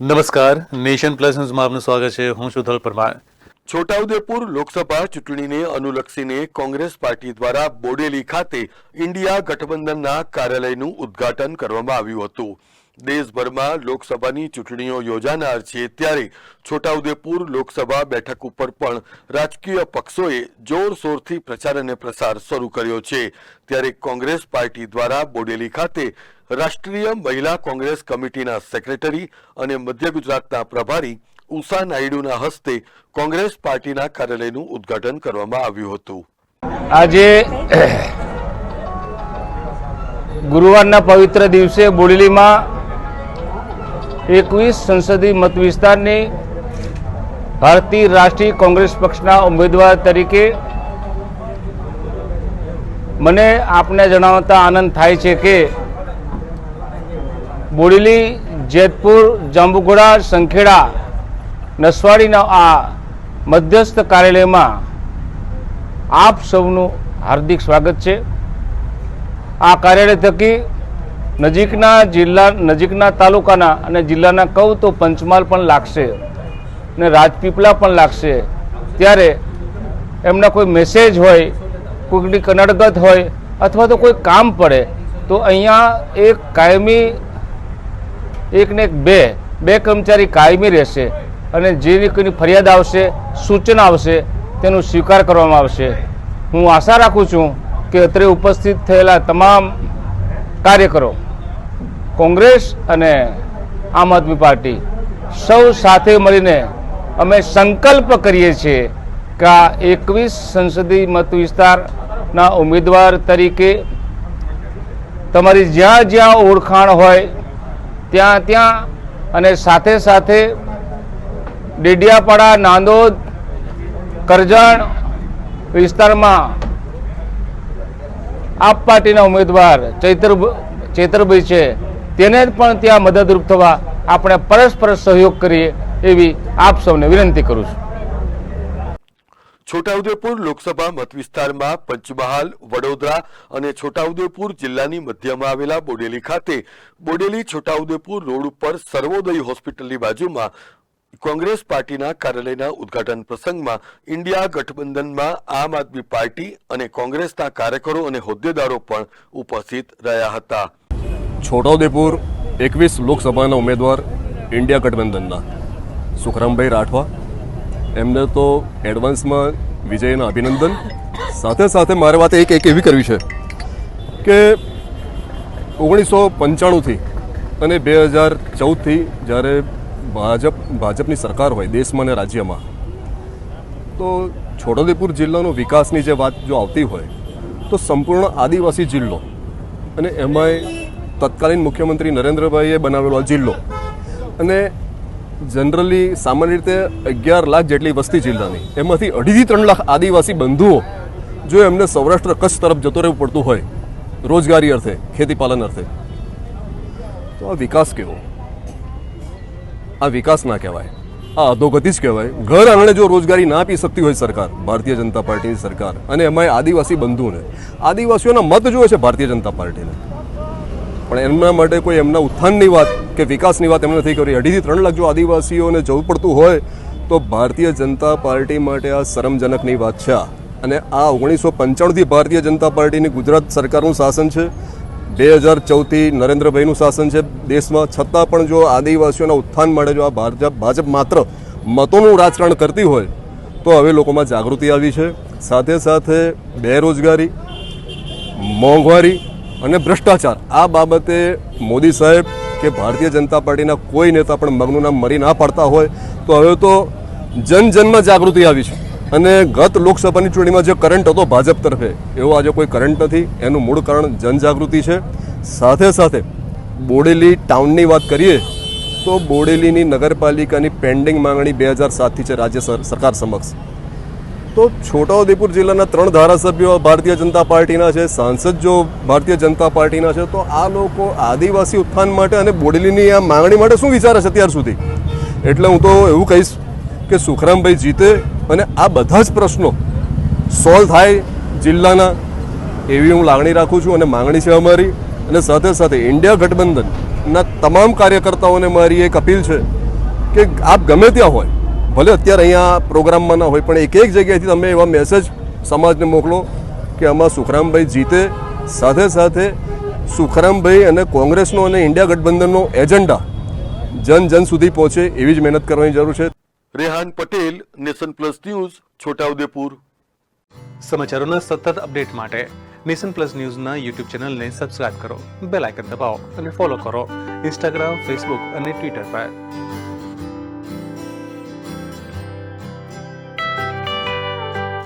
નમસ્કાર, nation plus ન્યૂઝમાં આપનું સ્વાગત છે. હું સુધલ પરમાર. છોટાઉદેપુર લોકસભા ચૂંટણીને અનુલક્ષીને કોંગ્રેસ પાર્ટી દ્વારા બોડેલી ખાતે ઇન્ડિયા ગઠબંધનના કાર્યાલયનું ઉદ્ઘાટન કરવામાં આવ્યું હતું. દેશભરમાં લોકસભાની ચૂંટણીઓ યોજાનાર છે ત્યારે છોટાઉદેપુર લોકસભા બેઠક ઉપર પણ રાજકીય પક્ષોએ જોરશોરથી પ્રચાર અને પ્રસાર શરૂ કર્યો છે. ત્યારે કોંગ્રેસ પાર્ટી દ્વારા બોડેલી ખાતે રાષ્ટ્રીય મહિલા કોંગ્રેસ કમિટીના સેક્રેટરી અને મધ્ય ગુજરાતના પ્રભારી ઉષા નાયડુના હસ્તે કોંગ્રેસ પાર્ટીના કાર્યાલયનું ઉદ્ઘાટન કરવામાં આવ્યું હતું. આજે ગુરુવારના પવિત્ર દિવસે બોડેલીમાં એકવીસ સંસદીય મત વિસ્તારની ભારતીય રાષ્ટ્રીય કોંગ્રેસ પક્ષના ઉમેદવાર તરીકે મને આપને જણાવતા આનંદ થાય છે કે બોડેલી જેતપુર, જાંબુઘોડા, સંખેડા, નસવાડીના આ મધ્યસ્થ કાર્યાલયમાં આપ સૌનું હાર્દિક સ્વાગત છે. આ કાર્યાલય થકી નજીકના જિલ્લા, નજીકના તાલુકાના અને જિલ્લાના કહું તો પંચમહાલ પણ લાગશે ને રાજપીપળા પણ લાગશે. ત્યારે એમના કોઈ મેસેજ હોય, કોઈકની કનડગત હોય અથવા તો કોઈ કામ પડે, તો અહીંયા એક કાયમી એક ને એક બે બે કર્મચારી કાયમી રહેશે અને જેની કોઈની ફરિયાદ આવશે, સૂચના આવશે, તેનો સ્વીકાર કરવામાં આવશે. હું આશા રાખું છું કે અત્રે ઉપસ્થિત થયેલા તમામ કાર્યકરો, કોંગ્રેસ અને આમ આદમી પાર્ટી, સૌ સાથે મળીને અમે સંકલ્પ કરીએ છીએ કે આ એકવીસ સંસદીય મત વિસ્તારના ઉમેદવાર તરીકે તમારી જ્યાં જ્યાં ઓળખાણ હોય ત્યાં ત્યાં અને સાથે સાથે ડેડિયાપાડા, નાંદોદ, કરજણ વિસ્તારમાં આપ પાર્ટીના ઉમેદવાર ચૈતર ચેતરભાઈ છે, તેને પણ ત્યાં મદદરૂપ થવા આપણે પરસ્પર સહયોગ કરીએ એવી આપ સૌને વિનંતી કરું છું. છોટાઉદેપુર લોકસભા મતવિસ્તારમાં પંચમહાલ, વડોદરા અને છોટાઉદેપુર જિલ્લાની મધ્યમાં આવેલા બોડેલી ખાતે બોડેલી છોટાઉદેપુર રોડ ઉપર સર્વોદય હોસ્પિટલની બાજુમાં કોંગ્રેસ પાર્ટીના કાર્યાલયના ઉદ્ઘાટન પ્રસંગમાં ઇન્ડિયા ગઠબંધનમાં આમ આદમી પાર્ટી અને કોંગ્રેસના કાર્યકરો અને હોદ્દેદારો પણ ઉપસ્થિત રહ્યા હતા. છોટાઉદેપુર એકવીસ લોકસભાના ઉમેદવાર ઇન્ડિયા ગઠબંધનના. સુખરામભાઈ રાઠવા એમને તો એડવાન્સમાં વિજયના અભિનંદન. સાથે સાથે મારે વાત એક એક એવી કરવી છે કે ઓગણીસો પંચાણુંથી અને બે હજાર ચૌદથી જ્યારે ભાજપ ભાજપની સરકાર હોય દેશમાં અને રાજ્યમાં, તો છોટાઉદેપુર જિલ્લાનો વિકાસની જે વાત જો આવતી હોય, તો સંપૂર્ણ આદિવાસી જિલ્લો અને એમાંય તત્કાલીન મુખ્યમંત્રી નરેન્દ્રભાઈએ બનાવેલો આ જિલ્લો અને જનરલી સામાન્ય રીતે અગિયાર લાખ જેટલી વસ્તી જિલ્લાની, એમાંથી અઢીથી ત્રણ લાખ આદિવાસી બંધુઓ, જો એમને સૌરાષ્ટ્ર કચ્છ તરફ જતો રહેવું પડતું હોય, રોજગારી અર્થે, ખેતીપાલન અર્થે. તો આ વિકાસ કેવો? આ વિકાસ ના કહેવાય. આ અધોગતિ જ કહેવાય. ઘર આંગણે જો રોજગારી ના આપી શકતી હોય સરકાર, ભારતીય જનતા પાર્ટીની સરકાર, અને એમાંય આદિવાસી બંધુને આદિવાસીઓના મત જોવે છે ભારતીય જનતા પાર્ટીને. પણ એમના માટે કોઈ એમના ઉત્થાનની વાત કે વિકાસની વાત એમને નથી કરી. અઢીથી ત્રણ લાખ જો આદિવાસીઓને જવું પડતું હોય, તો ભારતીય જનતા પાર્ટી માટે આ શરમજનકની વાત છે અને આ ઓગણીસો પંચાણુંથી ભારતીય જનતા પાર્ટીની ગુજરાત સરકારનું શાસન છે. બે હજાર ચૌદથી નરેન્દ્રભાઈનું શાસન છે. દેશમાં છતાં પણ જો આદિવાસીઓના ઉત્થાન માટે જો આ ભાજપ ભાજપ માત્ર મતોનું રાજકારણ કરતી હોય, તો હવે લોકોમાં જાગૃતિ આવી છે. સાથે સાથે બેરોજગારી, મોંઘવારી અને ભ્રષ્ટાચાર. આ બાબતે મોદી સાહેબ કે ભારતીય જનતા પાર્ટીના કોઈ નેતા પણ મગનું નામ મરી ના પાડતા હોય, તો હવે તો જન જનમાં જાગૃતિ આવી છે. અને ગત લોકસભાની ચૂંટણીમાં જે કરંટ હતો ભાજપ તરફે, એવો આજે કોઈ કરંટ નથી. એનું મૂળ કારણ જનજાગૃતિ છે. સાથે સાથે બોડેલી ટાઉનની વાત કરીએ, તો બોડેલીની નગરપાલિકાની પેન્ડિંગ માંગણી બે હજાર સાતથી છે રાજ્ય સર- સરકાર સમક્ષ. તો છોટાઉદેપુર જિલ્લાના ત્રણ ધારાસભ્યો ભારતીય જનતા પાર્ટીના છે, સાંસદ જો ભારતીય જનતા પાર્ટીના છે, તો આ લોકો આદિવાસી ઉત્થાન માટે અને બોડેલીની આ માંગણી માટે શું વિચારે છે અત્યાર સુધી? એટલે હું તો એવું કહીશ કે સુખરામભાઈ જીતે અને આ બધા જ પ્રશ્નો સોલ્વ થાય જિલ્લાના, એવી હું લાગણી રાખું છું અને માંગણી છે અમારી. અને સાથે સાથે ઇન્ડિયા ગઠબંધનના તમામ કાર્યકર્તાઓને મારી એક અપીલ છે કે આપ ગમે ત્યાં હોય ભલે અત્યારે અહીંયા પ્રોગ્રામમાં ના હોય પણ એક એક જગ્યાએથી તમે એવા મેસેજ સમાજને મોકલો કે આમાં સુખરામભાઈ જીતે. સાથે સાથે સુખરામભાઈ અને કોંગ્રેસનો અને ઇન્ડિયા ગઠબંધનનો એજન્ડા જન જન સુધી પહોંચે એવી જ મહેનત કરવાની જરૂર છે. Rehan Patel Nation Plus News Chhotaudepur. સમાચારોના સતત અપડેટ માટે નેશન પ્લસ ન્યૂઝના યુટ્યુબ ચેનલને સબસ્ક્રાઇબ કરો બેલ આઇકન દબાવો અને ફોલો કરો. ઇન્સ્ટાગ્રામ ફેસબુક અને ટ્વિટર પર.